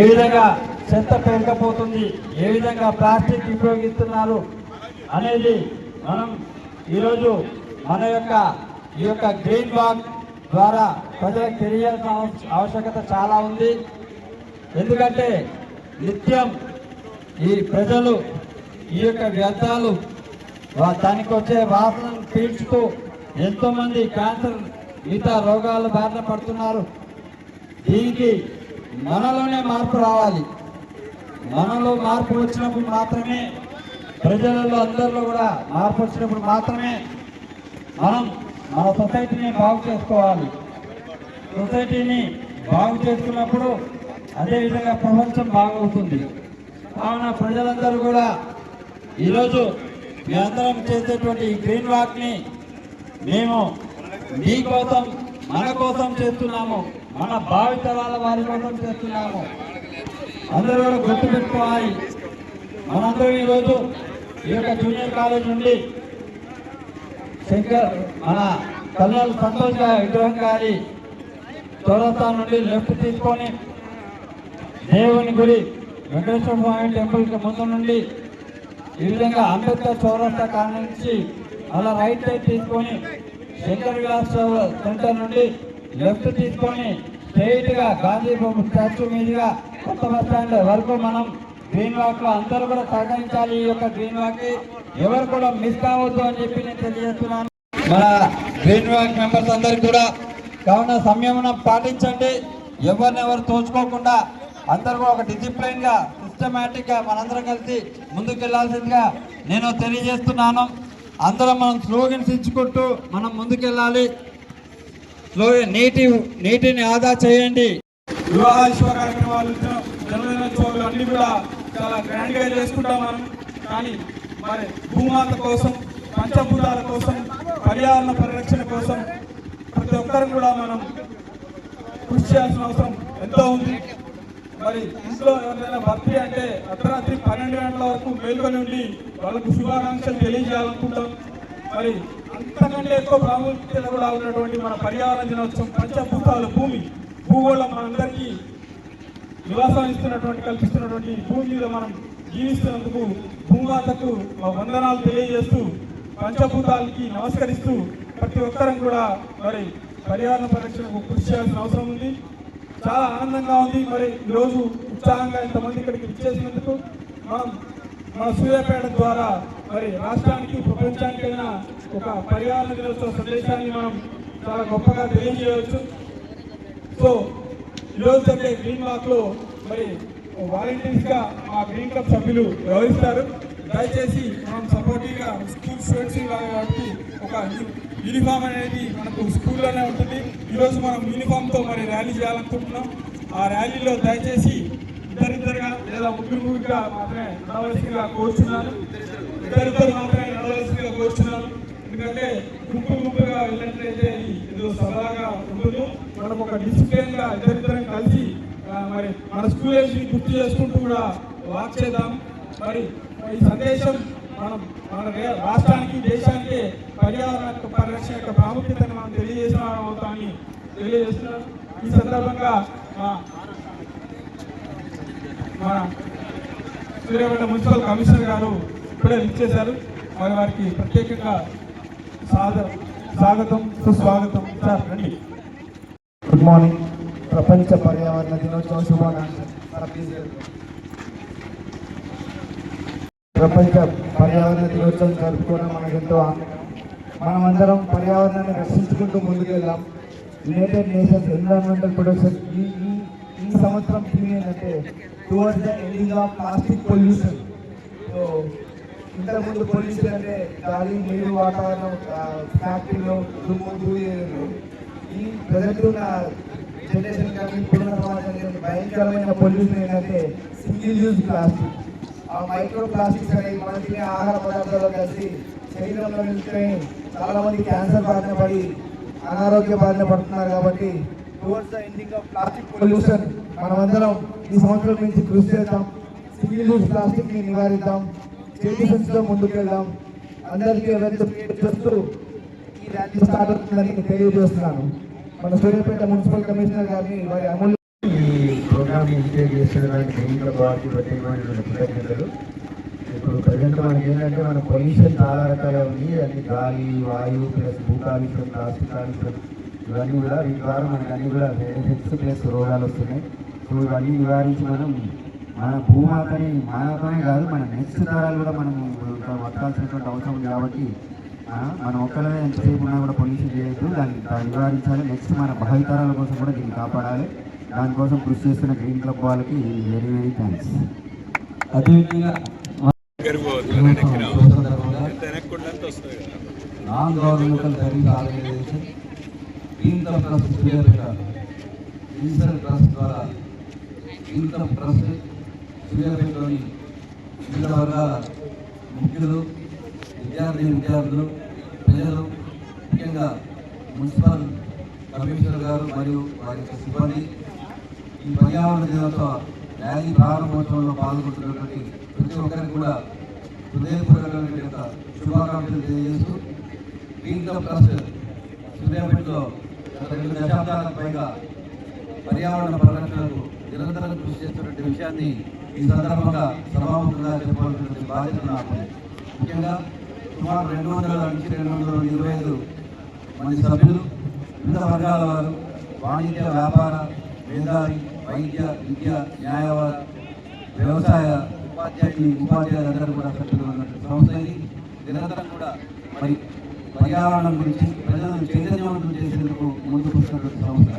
ఏ విధంగా చెత్త పెరగపోతుంది ఏ విధంగా ప్లాస్టిక్ ఉపయోగిస్తున్నారు అనేది మనం ఈరోజు మన యొక్క ఈ యొక్క గ్రీన్ వాక్ ద్వారా ప్రజలకు తెలియాల్సిన ఆవశ్యకత చాలా ఉంది. ఎందుకంటే నిత్యం ఈ ప్రజలు ఈ యొక్క వ్యర్థాలు దానికి వచ్చే వాసనను పీల్చుతూ ఎంతోమంది క్యాన్సర్ మిగతా రోగాల బారిన పడుతున్నారు. దీనికి మనలోనే మార్పు రావాలి. మనలో మార్పు వచ్చినప్పుడు మాత్రమే ప్రజలలో అందరిలో కూడా మార్పు వచ్చినప్పుడు మాత్రమే మనం మన సొసైటీని బాగు చేసుకోవాలి. సొసైటీని బాగు చేసుకున్నప్పుడు అదేవిధంగా ప్రపంచం బాగవుతుంది. కావున ప్రజలందరూ కూడా ఈరోజు మేమందరం చేసేటువంటి ఈ గ్రీన్ వాక్ని మేము మీ కోసం మన కోసం చేస్తున్నాము. మన భావితరాల వారి కోసం చేస్తున్నాము. అందరూ కూడా గుర్తుపెట్టుకోవాలి. మనందరం ఈరోజు ఈ యొక్క జూనియర్ కాలేజ్ నుండి శంకర్ మన కల్నల్ సంతోష్ విగ్రహం గారి చౌరస్తా నుండి లెఫ్ట్ తీసుకొని దేవుని గుడి వెంకటేశ్వర స్వామి టెంపుల్ ముందు నుండి ఈ విధంగా అంబేద్కర్ చౌరస్తా కాడ నుంచి అలా రైట్ సైడ్ తీసుకొని శంకర్ విలాస్ సెంటర్ నుండి లెఫ్ట్ తీసుకొని స్ట్రైట్గా గాంధీ బొమ్మ స్టాచ్యూ మీదుగా కొత్త బస్ స్టాండ్ వరకు మనం గ్రీన్ వాక్లో అందరూ కూడా సహకరించాలి. ఈ యొక్క గ్రీన్ వాక్ ఎవరు కూడా మిస్ కావద్దు అని చెప్పి నేను తెలియజేస్తున్నాను. మన గ్రీన్ వాక్ మెంబర్స్ అందరికి కూడా కావున సంయమనం పాటించండి. ఎవరినెవరు తోచుకోకుండా అందరూ కూడా ఒక డిసిప్లైన్గా సిస్టమేటిక్గా మనందరం కలిసి ముందుకెళ్ళాల్సిందిగా నేను తెలియజేస్తున్నాను. అందరం మనం స్లోగన్స్ ఇచ్చుకుంటూ మనం ముందుకెళ్ళాలి. నీటి నీటిని ఆదా చేయండి. వివాహ కార్యక్రమాలు జన్మదినోత్సవాలు అన్ని కూడా చాలా గ్రాండ్గా చేసుకుంటాం మనం. కానీ మరి భూమాత కోసం పంచభూతాల కోసం పర్యావరణ పరిరక్షణ కోసం ప్రతి ఒక్కరు కూడా మనం కృషి చేయాల్సిన అవసరం ఎంతో ఉంది. మరి ఇంట్లో ఎవరైనా భర్తీ అంటే అర్ధరాత్రి పన్నెండు గంటల వరకు మేల్కొని ఉండి వాళ్ళకు శుభాకాంక్షలు తెలియజేయాలనుకుంటాం. మరి అంతకంటే ఎక్కువ ప్రాముఖ్యత కూడా ఉన్నటువంటి మన పర్యావరణ దినోత్సవం పంచభూతాలు భూమి. భూగోళం మనందరికీ నివాసం ఇస్తున్నటువంటి కల్పిస్తున్నటువంటి భూమి మీద మనం జీవిస్తున్నందుకు భూమాతకు వందనాలు తెలియజేస్తూ పంచభూతాలకి నమస్కరిస్తూ ప్రతి ఒక్కరం కూడా మరి పర్యావరణ పరిరక్షణకు కృషి చేయాల్సిన అవసరం ఉంది. చాలా ఆనందంగా ఉంది. మరి ఈరోజు ఉత్సాహంగా ఇంతమంది ఇక్కడికి ఇచ్చేసినందుకు మనం మన సూర్యాపేట ద్వారా మరి రాష్ట్రానికి ప్రపంచానికైనా ఒక పర్యావరణ దినోత్సవ సందేశాన్ని మనం చాలా గొప్పగా తెలియజేయవచ్చు. సో ఈరోజు జరిగే గ్రీన్ వాక్లో మరి వాలంటీర్స్గా మా గ్రీన్ క్లబ్ సభ్యులు వ్యవహరిస్తారు. దయచేసి మనం సపోర్టివ్గా స్కూల్ స్టూడెంట్స్ కాబట్టి ఒక యూనిఫామ్ అనేది మనకు స్కూల్లోనే ఉంటుంది. ఈరోజు మనం యూనిఫామ్తో మరి ర్యాలీ చేయాలనుకుంటున్నాం. ఆ ర్యాలీలో దయచేసి ఇద్దరిద్దరుగా లేదా ముగ్గురు ముగ్గురుగా మాత్రమే నడవలసిందిగా కోరుచున్నాను. ఇద్దరిద్దరు మాత్రమే నడవలసిందిగా కోరుచున్నాను. ఎందుకంటే గుంపు గుంపుగా వెళ్ళినట్లయితే ఏదో సరదాగా ఉండదు మనం ఒక డిసిప్లిన్గా ఇద్దరిద్దరం కలిసి మరి మన స్కూల్ని గుర్తు చేసుకుంటూ కూడా వాక్ చేద్దాం. మరి ఈ సందేశం మనం మన రాష్ట్రానికి దేశానికి పర్యావరణ యొక్క పరిరక్షణ యొక్క ప్రాముఖ్యతను మనం తెలియజేసిన అవుతామని తెలియజేస్తున్నాం ఈ సందర్భంగా మన సూర్యాపేట మున్సిపల్ కమిషనర్ గారు ఇప్పుడే విచ్చేశారు. మరి వారికి ప్రత్యేకంగా స్వాగతం సుస్వాగతం. సార్ రండి. గుడ్ మార్నింగ్ ప్రపంచ పర్యావరణ దినోత్సవ శుభాకాంక్షలు. ప్రపంచ పర్యావరణ దినోత్సవం జరుపుకోవడం మనకెంతో ఆనందం. మనమందరం పర్యావరణాన్ని రక్షించుకుంటూ ముందుకెళ్దాం యునైటెడ్ నేషన్స్ ఎన్విరాన్మెంటల్ ప్రొటెక్షన్ ఈ ఈ ఈ సంవత్సరం థీమ్ ఏంటంటే towards the ending of plastic pollution so ఇంతకుముందు పొల్యూషన్ అంటే గాలి నీరు వాతావరణం ఫ్యాక్టరీలో దుమ్ము ఈ ప్రజెంట్ ఉన్న జనరేషన్ కానీ ఇప్పుడున్న సమాజం భయంకరమైన పొల్యూషన్ ఏంటంటే సింగిల్ యూజ్ ప్లాస్టిక్. ఆ మైక్రో ప్లాస్టిక్స్ అనేవి మన తినే ఆహార పదార్థాల్లో కలిసి శరీరంలో నిలిచిపోయి చాలా మంది క్యాన్సర్ బారిన పడి అనారోగ్య బారిన పడుతున్నారు కాబట్టి towards the ending of plastic pollution మనమందరం ఈ సంవత్సరం నుంచి కృషి చేద్దాం. సింగిల్ యూజ్ ప్లాస్టిక్ని నివారిద్దాం. చేతి సంచులో ముందుకెళ్దాం. అందరికీ ఎవరితో చేస్తూ ఈ ర్యాలీ స్టార్ట్ అవుతుందని తెలియజేస్తున్నాను. మన సూర్యాపేట మున్సిపల్ కమిషనర్ గారిని వారి అమూల్య ఈ ప్రోగ్రామ్ ఇనిషియేట్ చేస్తున్నటువంటి గ్రీన్ క్లబ్ ప్రత్యేకమైనటువంటి కృతజ్ఞతలు. ఇప్పుడు ప్రజెంట్ మనకి ఏంటంటే మన పొల్యూషన్ చాలా రకాలుగా ఉంది. అది గాలి వాయువు ప్లస్ భూ కాలుష్యం ప్లాస్టిక్ కాలుష్యం ఇవన్నీ కూడా వీటి ద్వారా మనకి అన్ని కూడా హెల్త్ ప్లస్ రోగాలు వస్తున్నాయి. సో ఇవన్నీ నివారించి మనం మన భూమాతని మానవతనే కాదు మన నెక్స్ట్ తరాలు కూడా మనం బతకాల్సినటువంటి అవసరం ఉంది కాబట్టి ఆ, మనం ఒక్కలనే ఎంతసేపు ఉన్నా కూడా పొల్యూషన్ చేయొద్దు. దాన్ని నివారించాలి నెక్స్ట్ మన భావితరాల కోసం కూడా దీన్ని కాపాడాలి. దానికోసం కృషి చేస్తున్న గ్రీన్ క్లబ్ వాళ్ళకి వెరీ వెరీ థ్యాంక్స్ అదేవిధంగా non governmental service organisation trust trust ద్వారా ఇంత ట్రస్ట్ సూర్యాపేటలోని వివిధ వర్గాల ముఖ్యులు విద్యార్థి విద్యార్థులు ప్రజలు ముఖ్యంగా మున్సిపల్ కమిషనర్ గారు మరియు వారి యొక్క సిబ్బంది ఈ పర్యావరణ దినోత్సవ ర్యాలీ ప్రారంభోత్సవంలో పాల్గొంటున్నటువంటి ప్రతి ఒక్కరికి కూడా హృదయపూర్వకమైన యొక్క శుభాకాంక్షలు తెలియజేస్తూ గ్రీన్ క్లబ్ ట్రస్ట్ సూర్యాపేటలో గత రెండు దశాబ్దాలకు పైగా పర్యావరణ పరిరక్షణకు నిరంతరం కృషి చేస్తున్నటువంటి విషయాన్ని ఈ సందర్భంగా సభాముఖంగా చెప్పాల్సినటువంటి బాధ్యత నాకు ముఖ్యంగా సుమారు రెండు వందల నుంచి రెండు వందల ఇరవై ఐదు మంది సభ్యులు వివిధ వర్గాల వారు వాణిజ్య వ్యాపార మేధావి వైద్య విద్య న్యాయవాద వ్యవసాయ ఉపాధ్యాయులు ఉపాధ్యాయులందరూ కూడా సభ్యులు ఉన్నటువంటి సంస్థ ఇది. నిరంతరం కూడా మరి పర్యావరణం గురించి ప్రజలను చైతన్యవంతం చేసేందుకు ముందుకు వస్తున్నటువంటి సంస్థ.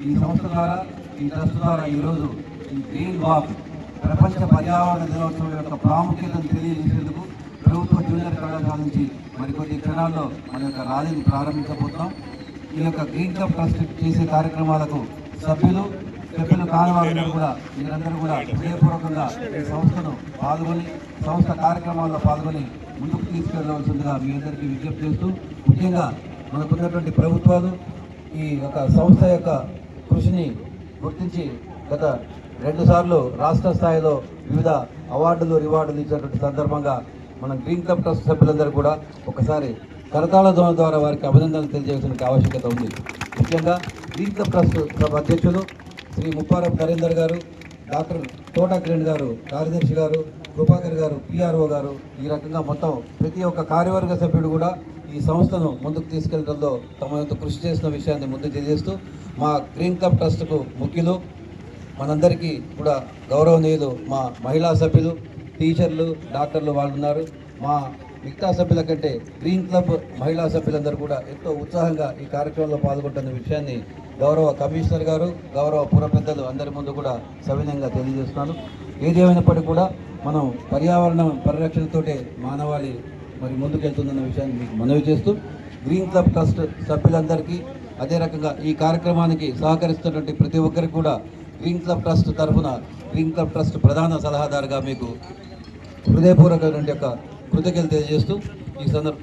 ఈ సంస్థ ద్వారా ఈ ట్రస్ట్ ద్వారా ఈరోజు ఈ గ్రీన్ వాక్ ప్రపంచ పర్యావరణ దినోత్సవం యొక్క ప్రాముఖ్యతను తెలియజేసేందుకు ప్రభుత్వ జూనియర్ కళాశాల నుంచి మరికొద్ది క్షణాల్లో మన యొక్క ర్యాలీని ప్రారంభించబోతున్నాం. ఈ యొక్క గ్రీన్ క్లబ్ ట్రస్ట్ చేసే కార్యక్రమాలకు సభ్యులు సభ్యులు కానివారు కూడా మీరందరూ కూడా హృదయపూర్వకంగా ఈ సంస్థను పాల్గొని సంస్థ కార్యక్రమాల్లో పాల్గొని ముందుకు తీసుకెళ్ళవలసిందిగా మీ అందరికీ విజ్ఞప్తి చేస్తూ ముఖ్యంగా మనకున్నటువంటి ప్రభుత్వాలు ఈ యొక్క సంస్థ యొక్క కృషిని గుర్తించి గత రెండుసార్లు రాష్ట్ర స్థాయిలో వివిధ అవార్డులు రివార్డులు ఇచ్చినటువంటి సందర్భంగా మనం గ్రీన్ క్లబ్ ట్రస్ట్ సభ్యులందరూ కూడా ఒకసారి కరతాళ ధ్వన ద్వారా వారికి అభినందనలు తెలియజేయాల్సిన ఆవశ్యకత ఉంది. ముఖ్యంగా గ్రీన్ క్లబ్ ట్రస్ట్ సభ అధ్యక్షులు శ్రీ ముప్పారావు నరేందర్ గారు డాక్టర్ తోటా కిరణ్ గారు కార్యదర్శి గారు కృపాకర్ గారు పిఆర్ఓ గారు ఈ రకంగా మొత్తం ప్రతి ఒక్క కార్యవర్గ సభ్యుడు కూడా ఈ సంస్థను ముందుకు తీసుకెళ్ళడంలో తమ యొక్క కృషి చేసిన విషయాన్ని ముందు తెలియజేస్తూ మా గ్రీన్ క్లబ్ ట్రస్ట్కు ముఖ్యులు మనందరికీ కూడా గౌరవనీయులు మా మహిళా సభ్యులు టీచర్లు డాక్టర్లు వాళ్ళు ఉన్నారు మా మిగతా సభ్యుల కంటే గ్రీన్ క్లబ్ మహిళా సభ్యులందరూ కూడా ఎంతో ఉత్సాహంగా ఈ కార్యక్రమంలో పాల్గొంటున్న విషయాన్ని గౌరవ కమిషనర్ గారు గౌరవ పుర పెద్దలు అందరి ముందు కూడా సవినయంగా తెలియజేస్తున్నాను. ఏదేమైనప్పటికీ కూడా మనం పర్యావరణ పరిరక్షణతోటే మానవాళి మరి ముందుకెళ్తుందన్న విషయాన్ని మీకు మనవి చేస్తూ గ్రీన్ క్లబ్ ట్రస్ట్ సభ్యులందరికీ అదే రకంగా ఈ కార్యక్రమానికి సహకరిస్తున్నటువంటి ప్రతి ఒక్కరికి కూడా గ్రీన్ క్లబ్ ట్రస్ట్ తరఫున గ్రీన్ క్లబ్ ట్రస్ట్ ప్రధాన సలహాదారుగా మీకు హృదయపూర్వకమైన యొక్క కృతజ్ఞతలు తెలియజేస్తూ ఈ సందర్భం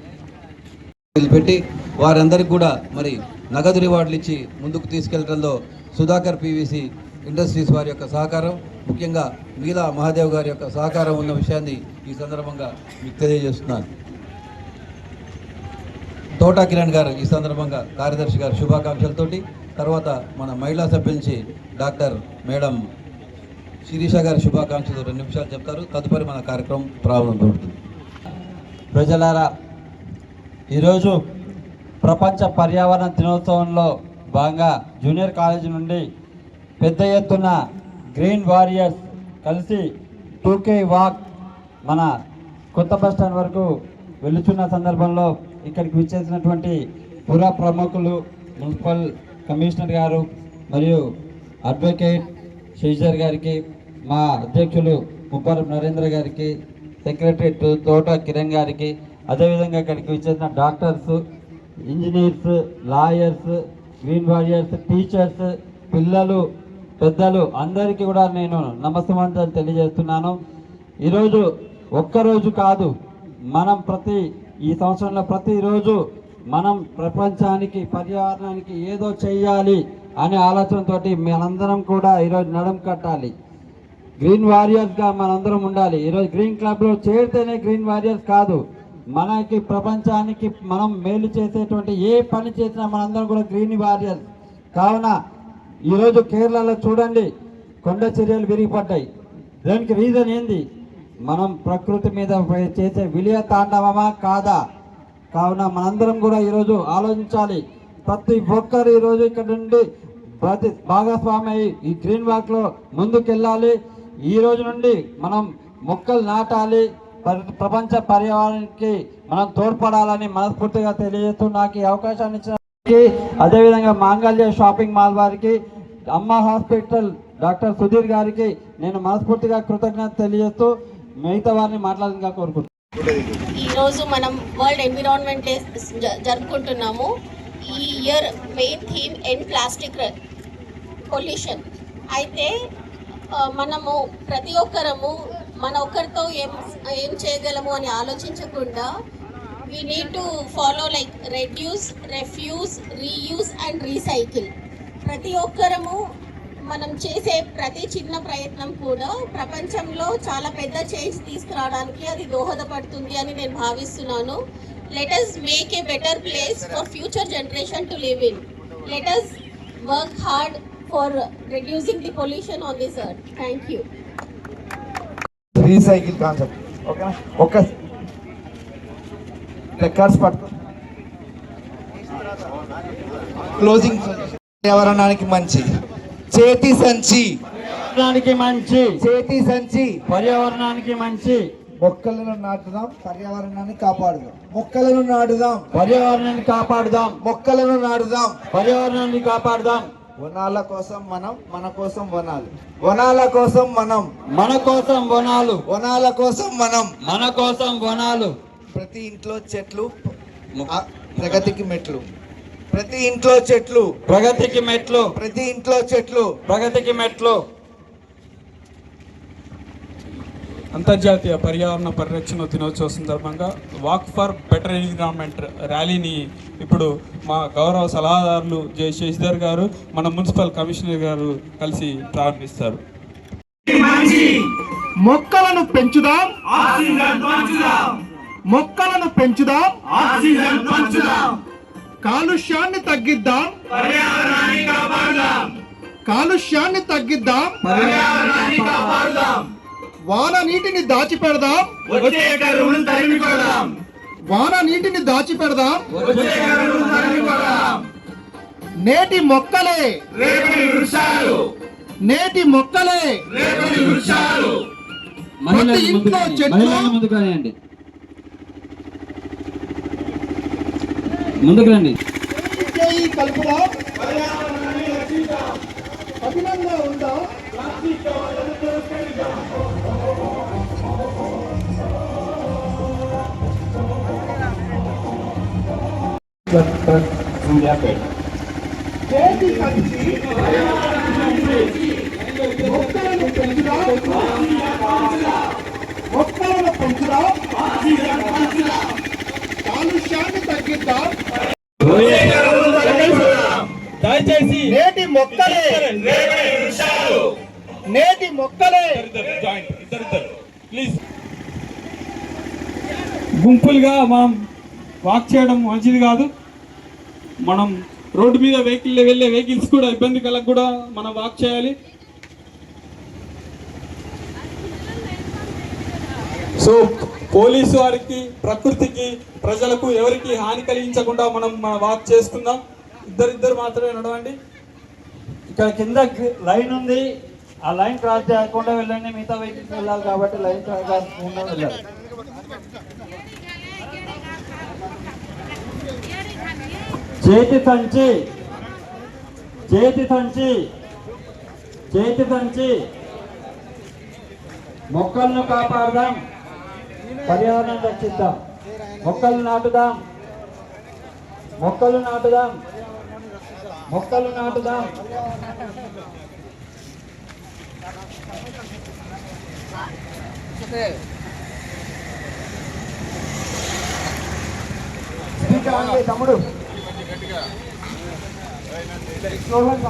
పెట్టి వారందరికీ కూడా మరి నగదు రివార్డులు ఇచ్చి ముందుకు తీసుకెళ్ళడంలో సుధాకర్ పివిసి ఇండస్ట్రీస్ వారి యొక్క సహకారం ముఖ్యంగా మీలా మహాదేవ్ గారి యొక్క సహకారం ఉన్న విషయాన్ని ఈ సందర్భంగా మీకు తెలియజేస్తున్నాను. తోటా కిరణ్ గారు ఈ సందర్భంగా కార్యదర్శి గారు శుభాకాంక్షలతోటి తర్వాత మన మహిళా సభ్యుల నుంచి డాక్టర్ మేడం శిరీష గారి శుభాకాంక్షలు రెండు నిమిషాలు చెప్తారు. తదుపరి మన కార్యక్రమం ప్రారంభమవుతుంది ప్రజలారా ఈరోజు ప్రపంచ పర్యావరణ దినోత్సవంలో భాగంగా జూనియర్ కాలేజీ నుండి పెద్ద ఎత్తున గ్రీన్ వారియర్స్ కలిసి టూకే వాక్ మన కొత్త బస్ స్టాండ్ వరకు వెళుతున్న సందర్భంలో ఇక్కడికి విచ్చేసినటువంటి పుర ప్రముఖులు మున్సిపల్ కమిషనర్ గారు మరియు అడ్వకేట్ శ్రీజర్ గారికి మా అధ్యక్షులు ముప్పరం నరేంద్ర గారికి సెక్రటరీ తోట కిరణ్ గారికి అదేవిధంగా ఇక్కడికి విచ్చేసిన doctors engineers lawyers green warriors teachers పిల్లలు పెద్దలు అందరికీ కూడా నేను నమస్తమంతాలు తెలియజేస్తున్నాను. ఈరోజు ఒక్కరోజు కాదు మనం ప్రతి ఈ సంవత్సరంలో ప్రతిరోజు మనం ప్రపంచానికి పర్యావరణానికి ఏదో చెయ్యాలి అనే ఆలోచనతోటి మనందరం కూడా ఈరోజు నడుం కట్టాలి. గ్రీన్ వారియర్స్గా మనందరం ఉండాలి. ఈరోజు గ్రీన్ క్లబ్లో చేరితేనే గ్రీన్ వారియర్స్ కాదు. మనకి ప్రపంచానికి మనం మేలు చేసేటువంటి ఏ పని చేసినా మనందరం కూడా గ్రీన్ వారియర్స్. కావున ఈరోజు కేరళలో చూడండి కొండ చర్యలు విరిగిపడ్డాయి. దానికి రీజన్ ఏంది? మనం ప్రకృతి మీద చేసే విలియ తాండవమా? కాదా? కావున మనందరం కూడా ఈరోజు ఆలోచించాలి. ప్రతి ఒక్కరు ఈరోజు ఇక్కడ నుండి ప్రతి భాగస్వామి ఈ గ్రీన్ వాక్లో ముందుకెళ్ళాలి. ఈ రోజు నుండి మనం మొక్కలు నాటాలి. పరి- ప్రపంచ పర్యావరణానికి మనం తోడ్పడాలని మనస్ఫూర్తిగా తెలియజేస్తూ నాకు ఈ అవకాశాన్ని ఇచ్చిన అదేవిధంగా మాంగళ్య షాపింగ్ మాల్ వారికి అమ్మ హాస్పిటల్ డాక్టర్ సుధీర్ గారికి నేను మనస్ఫూర్తిగా కృతజ్ఞత తెలియజేస్తూ మిగతా వారిని మాట్లాడంగా కోరుకుంటున్నాను ఈరోజు మనం వరల్డ్ ఎన్విరాన్మెంట్ డే జరుపుకుంటున్నాము. ఈ year main theme end plastic pollution అయితే మనము ప్రతి ఒక్కరము మన ఒక్కరితో ఏం ఏం చేయగలము అని ఆలోచించకుండా we need to follow like reduce refuse reuse and recycle ప్రతి ఒక్కరము మనం చేసే ప్రతి చిన్న ప్రయత్నం కూడా ప్రపంచంలో చాలా పెద్ద చేంజ్ తీసుకురావడానికి అది దోహదపడుతుంది అని నేను భావిస్తున్నాను. Let us make a better place for future generation to live in let us work hard for reducing the pollution on this earth thank you recycle concept ఓకేనా ఒక రికార్డ్స్ పట్టు క్లోజింగ్ పర్యావరణానికి మంచి చేతి సంచి. పర్యావరణానికి మంచి. చేతి సంచి. పర్యావరణానికి మంచి. మొక్కలను నాటుదాం పర్యావరణాన్ని కాపాడుదాం. మొక్కలను నాటుదాం. పర్యావరణాన్ని కాపాడుదాం. మొక్కలను నాటుదాం. పర్యావరణాన్ని కాపాడుదాం. వనాల కోసం మనం మన కోసం వనాలు. వనాల కోసం మనం. మన కోసం వనాలు. వనాల కోసం మనం. మన కోసం వనాలు. ప్రతి ఇంట్లో చెట్లు ప్రగతికి మెట్లు. ప్రతి ఇంట్లో చెట్లు. ప్రగతికి మెట్లు. ప్రతి ఇంట్లో చెట్లు. ప్రగతికి మెట్లు. అంతర్జాతీయ పర్యావరణ పరిరక్షణ దినోత్సవ సందర్భంగా వాక్ ఫర్ బెటర్ ఎన్విరాన్మెంట్ ర్యాలీని ఇప్పుడు మా గౌరవ సలహాదారులు జె శశిధర్ గారు మన మున్సిపల్ కమిషనర్ గారు కలిసి ప్రారంభిస్తారు. మొక్కలను పెంచుదాం. మొక్కలను పెంచుదాం. కాలుష్యాన్ని తగ్గిద్దాం. కాలుష్యాన్ని తగ్గిద్దాం. వాన నీటిని దాచిపెడదాం. వాన నీటిని దాచిపెడదాం. నేటి మొక్కలే. నేటి మొక్కలే. ప్రతి ఇంట్లో చెట్లు- ముందుకు రండి మొక్కలను మొక్కలను కాలుష్యాన్ని తగ్గిద్దాం దయచేసి నేటి మొక్కలే. నేటి మొక్కలే. ప్లీజ్ గుంపులుగా మనం వాక్ చేయడం మంచిది కాదు. మనం రోడ్డు మీద వెహికల్ వెళ్ళే వెహికల్స్ కూడా ఇబ్బంది కలగ కూడా మనం వాక్ చేయాలి. సో పోలీసు వారికి ప్రకృతికి ప్రజలకు ఎవరికి హాని కలిగించకుండా మనం వాక్ చేసుకుందాం. ఇద్దరిద్దరు మాత్రమే నడవండి. ఇక్కడ కింద లైన్ ఉంది. ఆ లైన్ క్రాస్ చేయకుండా వెళ్ళండి. మిగతా వెహికల్స్ వెళ్ళాలి కాబట్టి లైన్ క్రాస్ చేయకుండా వెళ్ళాలి. చేతి సంచి. చేతి సంచి. చేతి సంచి. మొక్కలను కాపాడదాం. పర్యావరణం రక్షిద్దాం. మొక్కలు నాటుదాం. మొక్కలు నాటుదాం. మొక్కలు నాటుదాం. తమ్ముడు. స్లోహన్